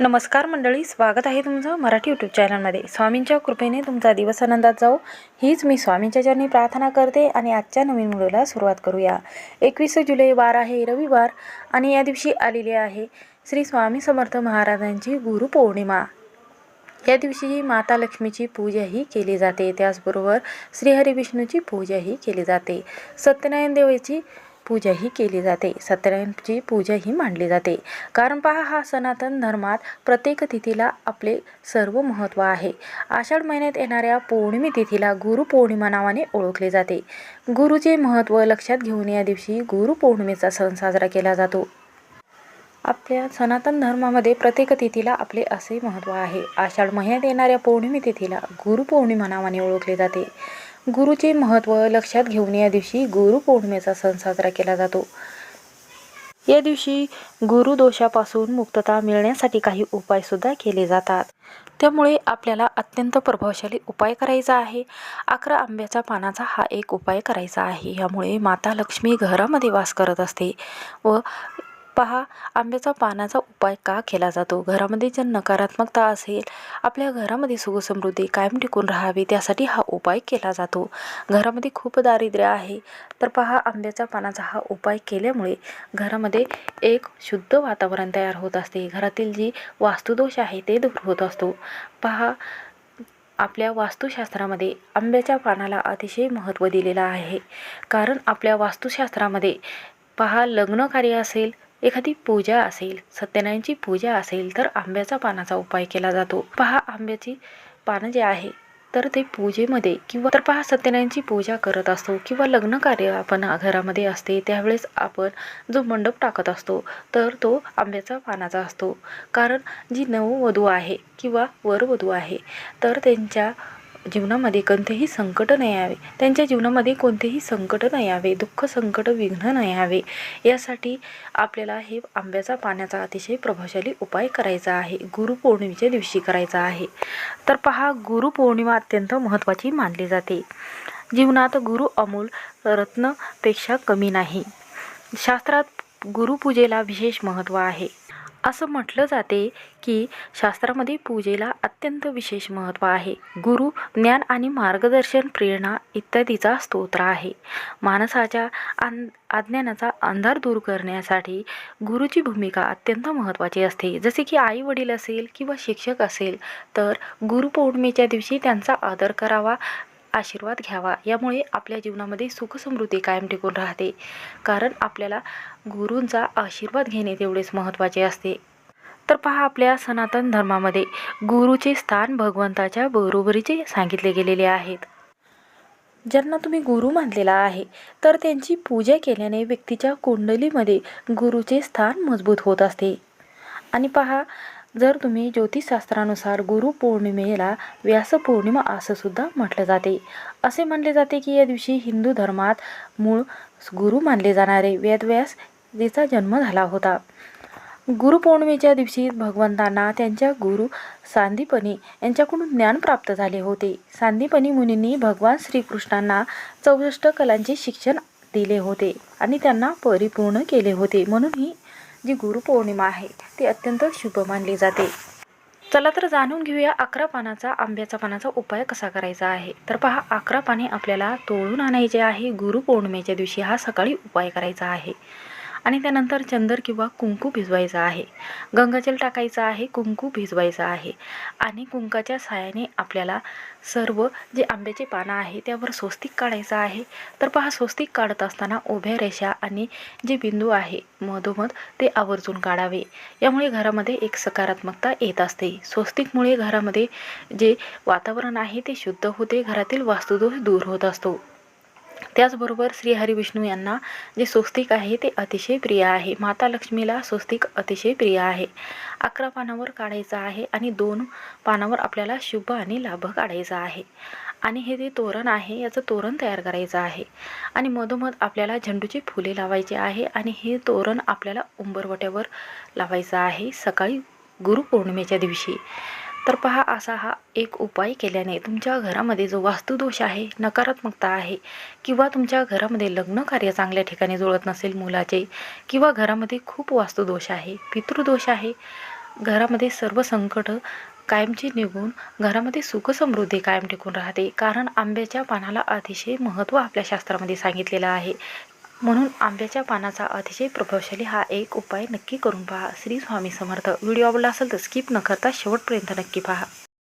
नमस्कार मंडळी स्वागत आहे तुमचं मराठी यूट्यूब चॅनलमध्ये स्वामींच्या कृपेने तुमचा दिवस आनंदात जाऊ हीच मी स्वामींच्या चरणी प्रार्थना करते आणि आजच्या नवीन व्हिडिओला सुरुवात करूया. एकवीस जुलै वार आहे रविवार आणि या दिवशी आलेली आहे श्री स्वामी समर्थ महाराजांची गुरुपौर्णिमा या दिवशी माता लक्ष्मीची पूजाही केली जाते. त्याचबरोबर श्रीहरी विष्णूची पूजाही केली जाते. सत्यनारायण देवाची पूजाही केली जाते. सत्यनारायणची पूजाही मांडली जाते. कारण पहा हा सनातन धर्मात प्रत्येक तिथीला आपले सर्व महत्त्व आहे. आषाढ महिन्यात येणाऱ्या पौर्णिमी तिथीला गुरुपौर्णिमा नावाने ओळखले जाते. गुरुचे महत्त्व लक्षात घेऊन या दिवशी गुरुपौर्णिमेचा सण साजरा केला जातो. आपल्या सनातन धर्मामध्ये प्रत्येक तिथीला आपले असे महत्त्व आहे. आषाढ महिन्यात येणाऱ्या पौर्णिमी तिथीला गुरुपौर्णिमा नावाने ओळखले जाते. गुरुचे महत्त्व लक्षात घेऊन या दिवशी गुरुपौर्णिमेचा सण साजरा केला जातो. या दिवशी गुरुदोषापासून मुक्तता मिळण्यासाठी काही उपायसुद्धा केले जातात. त्यामुळे आपल्याला अत्यंत प्रभावशाली उपाय करायचा आहे. अकरा आंब्याच्या पानाचा हा एक उपाय करायचा आहे. यामुळे माता लक्ष्मी घरामध्ये वास करत असते व पहा आंब्याचा पानाचा उपाय का केला जातो? घरामध्ये जर नकारात्मकता असेल आपल्या घरामध्ये सुखसमृद्धी कायम टिकून राहावी त्यासाठी हा उपाय केला जातो. घरामध्ये खूप दारिद्र्य आहे. तर पहा आंब्याच्या पानाचा हा उपाय केल्यामुळे घरामध्ये एक शुद्ध वातावरण तयार होत असते. घरातील जी वास्तुदोष आहे ते दूर होत असतो. पहा आपल्या वास्तुशास्त्रामध्ये आंब्याच्या पानाला अतिशय महत्त्व दिलेलं आहे. कारण आपल्या वास्तुशास्त्रामध्ये पहा लग्न कार्य असेल एखादी पूजा असेल सत्यनारायणची पूजा असेल तर आंब्याचा पानाचा उपाय केला जातो. पहा आंब्याची पानं जे आहे तर ते पूजेमध्ये किंवा तर पहा सत्यनारायणची पूजा करत असतो किंवा लग्न कार्य आपण घरामध्ये असते त्यावेळेस आपण जो मंडप टाकत असतो तर तो आंब्याचा पानाचा असतो. कारण जी नववधू आहे किंवा वरवधू आहे तर त्यांच्या जीवनामध्ये कोणतेही संकट नाही यावे. त्यांच्या जीवनामध्ये कोणतेही संकट नाही यावे. दुःख संकट विघ्न नाही यावे. यासाठी आपल्याला हे आंब्याचा पाण्याचा अतिशय प्रभावशाली उपाय करायचा आहे. गुरुपौर्णिमेच्या दिवशी करायचा आहे. तर पहा गुरुपौर्णिमा अत्यंत महत्त्वाची मानली जाते. जीवनात गुरु अमूल रत्नपेक्षा कमी नाही. शास्त्रात गुरुपूजेला विशेष महत्त्व आहे. असं म्हटलं जाते की शास्त्रामध्ये पूजेला अत्यंत विशेष महत्त्व आहे. गुरु ज्ञान आणि मार्गदर्शन प्रेरणा इत्यादीचा स्तोत्र आहे. माणसाच्या अन अज्ञानाचा अंधार दूर करण्यासाठी गुरुची भूमिका अत्यंत महत्त्वाची असते. जसे की आई वडील असेल किंवा शिक्षक असेल तर गुरुपौर्णिमेच्या दिवशी त्यांचा आदर करावा आशीर्वाद घ्यावा. यामुळे आपल्या जीवनामध्ये सुखसमृद्धी कायम टिकून राहते. कारण आपल्याला गुरूंचा आशीर्वाद घेणे तेवढेच महत्त्वाचे असते. तर पहा आपल्या सनातन धर्मामध्ये गुरुचे स्थान भगवंताच्या बरोबरीचे सांगितले गेलेले आहेत. ज्यांना तुम्ही गुरु मानलेला आहे तर त्यांची पूजा केल्याने व्यक्तीच्या कुंडलीमध्ये गुरुचे स्थान मजबूत होत असते. आणि पहा जर तुम्ही ज्योतिषशास्त्रानुसार गुरुपौर्णिमेला व्यासपौर्णिमा असं सुद्धा म्हटलं जाते. असे मानले जाते की या दिवशी हिंदू धर्मात मूळ गुरु मानले जाणारे वेदव्यास जिचा जन्म झाला होता. गुरुपौर्णिमेच्या दिवशी भगवंतांना त्यांच्या गुरु सांदीपनी यांच्याकडून ज्ञान प्राप्त झाले होते. सांदीपनी मुनींनी भगवान श्रीकृष्णांना चौसष्ट कलांचे शिक्षण दिले होते आणि त्यांना परिपूर्ण केले होते. म्हणून ही जी गुरुपौर्णिमा आहे ती अत्यंत शुभ मानली जाते. चला तर जाणून घेऊया अकरा पानाचा आंब्याचा पानाचा उपाय कसा करायचा आहे. तर पहा अकरा पाने आपल्याला तोडून आणायचे आहे गुरुपौर्णिमेच्या दिवशी हा सकाळी उपाय करायचा आहे. आणि त्यानंतर चंदर किंवा कुंकू भिजवायचा आहे. गंगाजल टाकायचं आहे कुंकू भिजवायचा आहे. आणि कुंकाच्या साहाय्याने आपल्याला सर्व जे आंब्याचे पानं आहे त्यावर स्वस्तिक काढायचं आहे. तर पहा स्वस्तिक काढत असताना उभ्या रेषा आणि जे बिंदू आहे मधोमध ते आवर्जून काढावे. यामुळे घरामध्ये एक सकारात्मकता येत असते. स्वस्तिकमुळे घरामध्ये जे वातावरण आहे ते शुद्ध होते. घरातील वास्तुदोष दूर होत असतो. त्याचबरोबर श्री हरिविष्णू यांना जे स्वस्तिक आहे ते अतिशय प्रिय आहे. माता लक्ष्मीला स्वस्तिक अतिशय प्रिय आहे. अकरा पानावर काढायचं आहे आणि दोन पानावर आपल्याला शुभ आणि लाभ काढायचा आहे. आणि हे जे तोरण आहे याचं तोरण तयार करायचं आहे. आणि मधोमध आपल्याला झेंडूची फुले लावायची आहे आणि हे तोरण आपल्याला उंबरवट्यावर लावायचं आहे सकाळी गुरुपौर्णिमेच्या दिवशी. तर पहा असा हा एक उपाय केल्याने तुमच्या घरामध्ये जो वास्तुदोष आहे नकारात्मकता आहे किंवा तुमच्या घरामध्ये लग्न कार्य चांगल्या ठिकाणी जुळत नसेल मुलाचे किंवा घरामध्ये खूप वास्तुदोष आहे पितृदोष आहे घरामध्ये सर्व संकट कायमची निघून घरामध्ये सुखसमृद्धी कायम टिकून राहते. कारण आंब्याच्या पानाला अतिशय महत्त्व आपल्या शास्त्रामध्ये सांगितलेलं आहे म्हणून आंब्याच्या पानाचा अतिशय प्रभावशाली हा एक उपाय नक्की करून पहा. श्री स्वामी समर्थ. व्हिडिओ आवडला असेल तर स्किप न करता शेवटपर्यंत नक्की पहा.